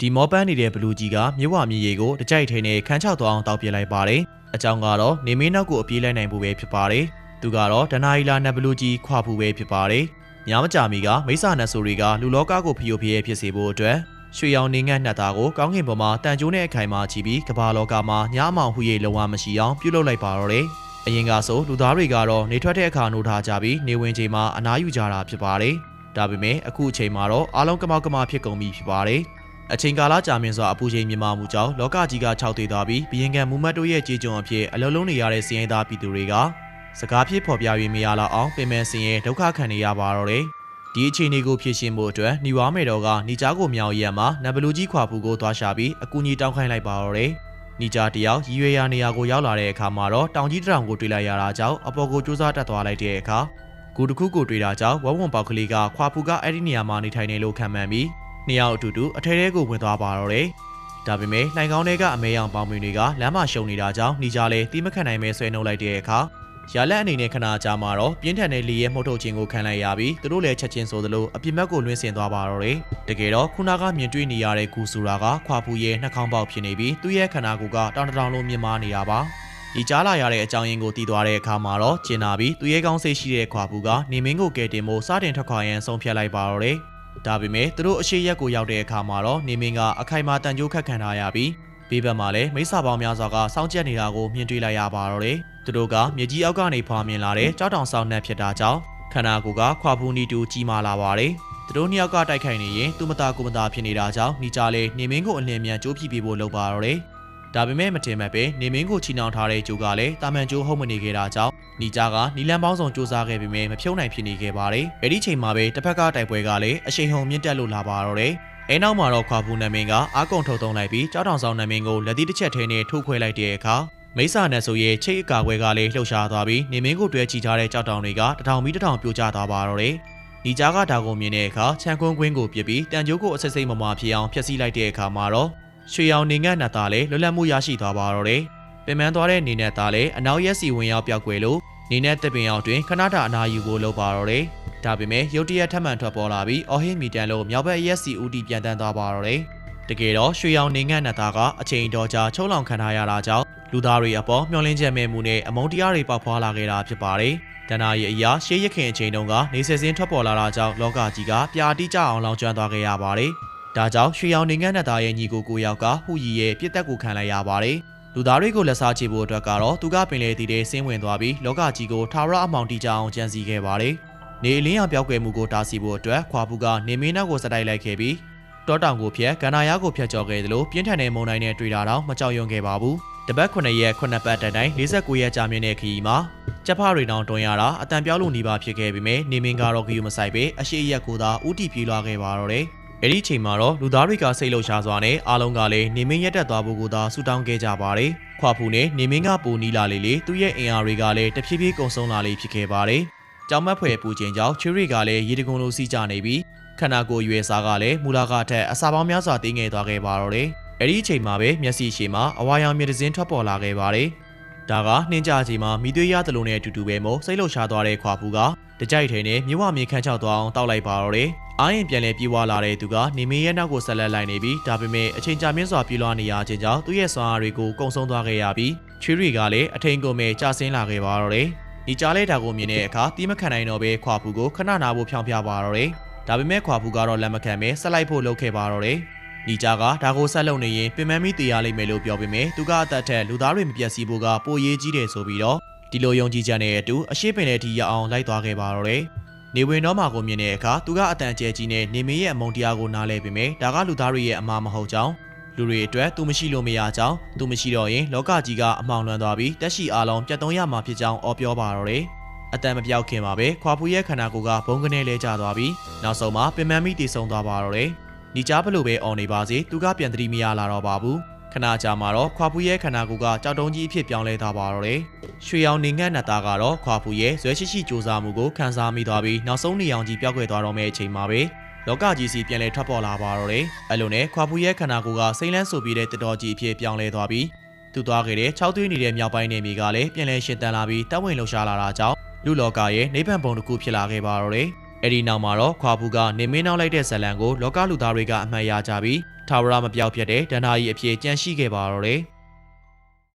ဒီမောပန်းနေတဲ့ဘလူးကြီးကမြစ်ဝမြေရီကိုတကြိုက်ထင်းနဲ့ခန်းချောက်သွားအောင်တောက်ပြလိုက်ပါတယ်အကြောင်းကတော့နေမင်းနောက်ကိုအပြေးလိုက်နိုင်ဖို့ပဲဖြစ်ပါတယ်သူကတော့ဒနာအီလာနတ်ဘလူးကြီးခွာဖူပဲဖြစ်ပါတယ်ညမကြမီကမိစ္ဆာနတ်ဆိုတွေကလူလောကကိုဖျို့ဖျဲဖြစ်စေဖို့အတွက်ရွှေရောင်နေငတ်နှက်သားကိုကောင်းကင်ပေါ်မှာတန်ကြိုးနဲ့အခိုင်မာချီပြီးကမ္ဘာလောကမှာညအမောင်ဟူ၍လုံဝမရှိအောင်ပြုလုပ်လိုက်ပါတော့တယ်အရင်ကဆိုလူသားတွေကတော့နေထွက်တဲ့အခါနိုးထားကြပြီးနေဝင်ချိန်မှာအနားယူကြတာဖြစ်ပါတယ်ဒါပေမဲ့အခုအချိန်မှာတော့အားလုံးကမောက်ကမဖြစ်ကုန်ပြီဖြစ်ပါတယ် အချိန်ကာလကြာမြင့်စွာအပူချိန်မြင့်မာမှုကြောင့်လောကကြီးကခြောက်သွေးသွားပြီးဘီရင်ကန်မူမတ်တို့ရဲ့ကြေးကျွန်အဖြစ်အလုံးလုံးနေရတဲ့စီးရင်သားပြည်သူတွေကစကားဖြစ်ဖော်ပြ၍မရတော့အောင်ပင်ပန်းစင်ရဲ့ဒုက္ခခံနေရပါတော့တယ်။ဒီအခြေအနေကိုဖြေရှင်းဖို့အတွက်ညီဝါမေတော်ကညီကြားကိုမြောက်ရက်မှာနဘလူကြီးခွာဖူကိုသွားရှာပြီးအကူအညီတောင်းခိုင်းလိုက်ပါတော့တယ်။ညီကြားတယောက်ရည်ရွယ်ရာနေရာကိုရောက်လာတဲ့အခါမှာတော့တောင်ကြီးတစ်ထောင်ကိုတွေ့လိုက်ရတာကြောင့်အပေါ်ကိုစူးစမ်းတက်သွားလိုက်တဲ့အခါကိုတစ်ခုကိုတွေ့တာကြောင့်ဝဝွန်ပေါက်ကလေးကခွာဖူကအဲ့ဒီနေရာမှာနေထိုင်နေလို့ခံမှန်းပြီး နှစ်ယောက်အတူတူအထဲထဲကိုဝင်သွားပါတော့တယ်။ဒါပေမဲ့လှိုင်ကောင်းတွေကအမဲရောင်ပေါင်းမင်းတွေကလမ်းမရှုံနေတာကြောင့်ညီကြားလဲတီးမခံနိုင်ပဲဆွဲနှုတ်လိုက်တဲ့အခါရလက်အနေနဲ့ခဏကြာမှာတော့ပြင်းထန်တဲ့လီရဲ့မှုတ်ထုတ်ခြင်းကိုခံလိုက်ရပြီးသူတို့လည်းချက်ချင်းဆိုသလိုအပြစ်မဲ့ကိုလွှင့်ဆင်သွားပါတော့တယ်။တကယ်တော့ခုနကမြင်တွေ့နေရတဲ့ကူဆူရာကခွာဖူရဲ့နှာခေါင်းပေါက်ဖြစ်နေပြီးသူ့ရဲ့ခန္ဓာကိုယ်ကတောင်တတောင်လုံးမြင်မာနေတာပါ။ဒီကြားလာရတဲ့အကြောင်းရင်းကိုတည်သွားတဲ့အခါမှာတော့ကျင်နာပြီးသူရဲ့ကောင်းစိတ်ရှိတဲ့ခွာဖူကနေမင်းကိုကယ်တင်ဖို့စတင်ထွက်ခွာရန်ဆုံးဖြတ်လိုက်ပါတော့တယ်။ ဒါပေမဲ့သူတို့အရှိရက်ကိုရောက်တဲ့အခါမှာတော့နေမင်းကအခိုင်အမာတန်ကြိုးခတ်ခံထားရပြီးဘေးဘက်မှာလည်းမိစ္ဆာပေါင်းများစွာကစောင့်ကြက်နေတာကိုမြင်တွေ့လိုက်ရပါတော့တယ်။သူတို့ကမြေကြီးအောက်ကနေဖွာမြင်လာတဲ့ကြောက်တောင်ဆောင်နှက်ဖြစ်တာကြောင့်ခန္ဓာကိုယ်ကခွာဖူးနီတူကြီးမာလာပါတယ်။သူတို့နှစ်ယောက်ကတိုက်ခိုက်နေရင်သူမသားကိုမသားဖြစ်နေတာကြောင့်ညီကြလေနေမင်းကိုအလင်းမြန်ကြိုးပြပြဖို့လုပ်ပါတော့တယ်။ ဒါပေမဲ့မတင်မဲ့ပဲနေမင်းကိုချီနှောင်ထားတဲ့ဂျိုကလည်းတာမန်ဂျိုးဟုတ်မနေခဲ့တာကြောင့်ညီကြကနီလန်ပေါင်းဆောင်စူးစမ်းခဲ့ပေမဲ့မဖြုံနိုင်ဖြစ်နေခဲ့ပါတယ်။အဲဒီချိန်မှာပဲတစ်ဖက်ကတိုက်ပွဲကလည်းအရှိန်ဟုန်မြင့်တက်လို့လာပါတော့တယ်။အဲနောက်မှာတော့ခွာဖူးနမင်းကအာကုံထုတ်သုံးလိုက်ပြီးကြောက်တောင်ဆောင်နမင်းကိုလက်သီးတစ်ချက်ထဲနဲ့ထိုးခွဲလိုက်တဲ့အခါမိစ္ဆာနဲ့ဆိုရဲ့ချိတ်အကာခွဲကလည်းလှုပ်ရှားသွားပြီးနေမင်းကိုတွဲချီထားတဲ့ကြောက်တောင်တွေကတထောင်မီတထောင်ပြိုကျသွားပါတော့တယ်။ညီကြားကဒါကိုမြင်တဲ့အခါချန်ခွန်းကွင်းကိုပြစ်ပြီးတန်ကြိုးကိုအစစ်စိတ်မမဖြစ်အောင်ဖျက်ဆီးလိုက်တဲ့အခါမှာတော့ ရွှေရောင်နေငတ်နတ်သားလည်းလွတ်လပ်မှုရရှိသွားပါတော့တယ်။ပင်ပန်းသွားတဲ့နေနဲ့သားလည်းအနောက်ရက်စီဝင်ရောက်ပြောက်ွယ်လို့နေနဲ့တပင်အောင်တွင်ခဏတာအနာယူဖို့လုပ်ပါတော့တယ်။ဒါပေမဲ့ရုတ်တရက်ထပ်မံထွက်ပေါ်လာပြီးအော်ဟင်းမီတန်လို့မြောက်ဘက်ရက်စီဦးတီပြန်တန်းသွားပါတော့တယ်။တကယ်တော့ရွှေရောင်နေငတ်နတ်သားကအချိန်တော်ကြာချုံလောင်ခံထားရတာကြောင့်လူသားတွေအပေါ်မျောလင်းချက်မဲ့မှုနဲ့အမုန်းတရားတွေပေါက်ဖွာလာခဲ့တာဖြစ်ပါတယ်။တနာရီအရာရှေးရခင်အချိန်တုန်းကနေဆက်စင်းထွက်ပေါ်လာတာကြောင့်လောကကြီးကပြာတိကျအောင်လောင်ကျွမ်းသွားခဲ့ရပါတယ်။ ဒါကြောင့်ရွှေရောင်နေငတ်နတ်သားရဲ့ညီကိုကိုယောက်ကဟူရီရဲ့ပြစ်တက်ကိုခံလိုက်ရပါတယ်။လူသားတွေကိုလက်စားချေဖို့အတွက်ကတော့သူကပင်လေတည်တဲ့ဆင်းဝင်သွားပြီးလောကကြီးကိုထာဝရအမောင်တီကြအောင်ကြံစည်ခဲ့ပါတယ်။နေအလင်းအောင်ပြောက်ကွယ်မှုကိုတားဆီးဖို့အတွက်ခွာဖူကနေမင်းနောက်ကိုစတိုက်လိုက်ခဲ့ပြီးတောတောင်ကိုဖျက်ကန္နာရကိုဖျက်ကျော်ခဲ့သလိုပြင်းထန်တဲ့မုန်တိုင်းနဲ့တွေ့တာတော့မကြောက်ရွံ့ခဲ့ပါဘူး။တပတ်9ရက်9ပတ်တိုင်တိုင်49ရက်ကြာမြင့်တဲ့ခရီးမှာကြက်ဖရီတောင်တွန်းရတာအတန်ပြောက်လို့နေပါဖြစ်ခဲ့ပေမဲ့နေမင်းကတော့ဂယူမဆိုင်ပဲအရှိရက်ကိုသာဥတီပြေးလာခဲ့ပါတော့တယ်။ အဲ့ဒီချိန်မှာတော့လူသားတွေကစိတ်လှုပ်ရှားစွာနဲ့အားလုံးကလည်းနေမင်းရက်တက်သွားဖို့ကိုသာဆူတောင်းခဲ့ကြပါတယ်။ခွာဖူနဲ့နေမင်းကပူနီလာလေးလေးသူ့ရဲ့အင်အားတွေကလည်းတဖြည်းဖြည်းကုံဆုံးလာလေးဖြစ်ခဲ့ပါတယ်။ကြောင်မက်ဖွယ်ပူခြင်းကြောင့်ချီရီကလည်းရေတကုံလိုစီးကြနေပြီးခန္ဓာကိုယ်ရွယ်စားကလည်းမူလာကထက်အစာပေါင်းများစွာတင်းငယ်သွားခဲ့ပါတော့တယ်။အဲ့ဒီအချိန်မှာပဲမျက်စိရှိမှာအဝါရောင်မြေတစင်းထွက်ပေါ်လာခဲ့ပါတယ်။ဒါကနှင်းကြချိန်မှာမိသွေးရသလိုနဲ့အတူတူပဲမို့စိတ်လှုပ်ရှားသွားတဲ့ခွာဖူးကတကြိုက်ထဲနဲ့မြဝမြေခန့်ချောက်သွားအောင်တောက်လိုက်ပါတော့တယ်။ အားရင်ပြန်လဲပြေးဝလာတဲ့သူကနေမင်းရဲ့နောက်ကိုဆက်လက်လိုက်နေပြီးဒါပေမဲ့အချိန်ကြာမြင့်စွာပြေးလွှားနေရခြင်းကြောင့်သူ့ရဲ့စွမ်းအားတွေကိုကုံဆုံးသွားခဲ့ရပြီးချွေးတွေကလည်းအထိန်ကုန်မဲ့ကြာဆင်းလာခဲ့ပါတော့တယ်။ဒီကြားလဲတာကိုမြင်တဲ့အခါတီးမခံနိုင်တော့ပဲခွာဖူးကိုခဏနာဖို့ဖြောင်းပြပါတော့တယ်။ဒါပေမဲ့ခွာဖူးကတော့လက်မခံပဲဆက်လိုက်ဖို့လုပ်ခဲ့ပါတော့တယ်။ညီကြကဒါကိုဆက်လုပ်နေရင်ပင်မမီတေးရလိမ့်မယ်လို့ပြောပေမဲ့သူကအသက်ထက်လူသားတွေမပြတ်စီဖို့ကပိုရေးကြီးတယ်ဆိုပြီးတော့ဒီလိုယုံကြည်ချက်နဲ့အတူအရှိပင်တဲ့ဒီရအောင်လိုက်သွားခဲ့ပါတော့တယ်။ နေဝင်တော့မှကိုမြင်တဲ့အခါသူကအတန်ကျဲကြီးနဲ့နေမင်းရဲ့အမုံတရားကိုနားလဲပေမဲ့ဒါကလူသားတွေရဲ့အမှားမဟုတ်ကြောင်းလူတွေအတွက်သူမရှိလို့မရကြောင်းသူမရှိတော့ရင်လောကကြီးကအမောင်လွန်သွားပြီးတက်ရှိအားလုံးပြတ်သုံးရမှာဖြစ်ကြောင်းအော်ပြောပါတော့တယ်။အတန်မပြောက်ခင်မှာပဲခွာဖူးရဲ့ခန္ဓာကိုယ်ကဘုံကနေလဲကျသွားပြီးနောက်ဆုံးမှာပင်မမီတည်ဆုံသွားပါတော့တယ်။ညီကြားဘလို့ပဲအော်နေပါစေသူကပြန်တတိမရလာတော့ပါဘူး ခဏကြာမှာတော့ခွာဖူးရဲ့ခန္ဓာကိုယ်ကကြောက်တုံးကြီးအဖြစ်ပြောင်းလဲသွားပါတော့တယ်ရွှေရောင်နေငတ်နတ်သားကတော့ခွာဖူးရဲ့ဇွဲရှိရှိစူးစမ်းမှုကိုခန်းစားမိသွားပြီးနောက်ဆုံးနေအောင်ကြီးပြောက်ွယ်သွားတော့မယ့်အချိန်မှာပဲလောကကြီးစီပြန်လဲထွက်ပေါ်လာပါတော့တယ်အဲ့လိုနဲ့ခွာဖူးရဲ့ခန္ဓာကိုယ်ကစိမ့်လန်းဆိုပြီးတဲ့တတော်ကြီးအဖြစ်ပြောင်းလဲသွားပြီးသူသွားခဲ့တဲ့၆သွေးနေတဲ့မြောက်ပိုင်းနေမြေကလည်းပြန်လဲရှင်တန်လာပြီးတပ်ဝင်လှူရှားလာတာကြောင့်လူလောကရဲ့နေဗန်ပုံတစ်ခုဖြစ်လာခဲ့ပါတော့တယ် အဲ့ဒီနောက်မှာတော့ခွာဖူကနေမင်းနောက်လိုက်တဲ့ဇလံကိုလောကလူသားတွေကအမှတ်ရကြပြီးထာဝရမပြောက်ဖြစ်တဲ့ဒဏ္ဍာရီအဖြစ်ကြန့်ရှိခဲ့ပါတော့တယ်။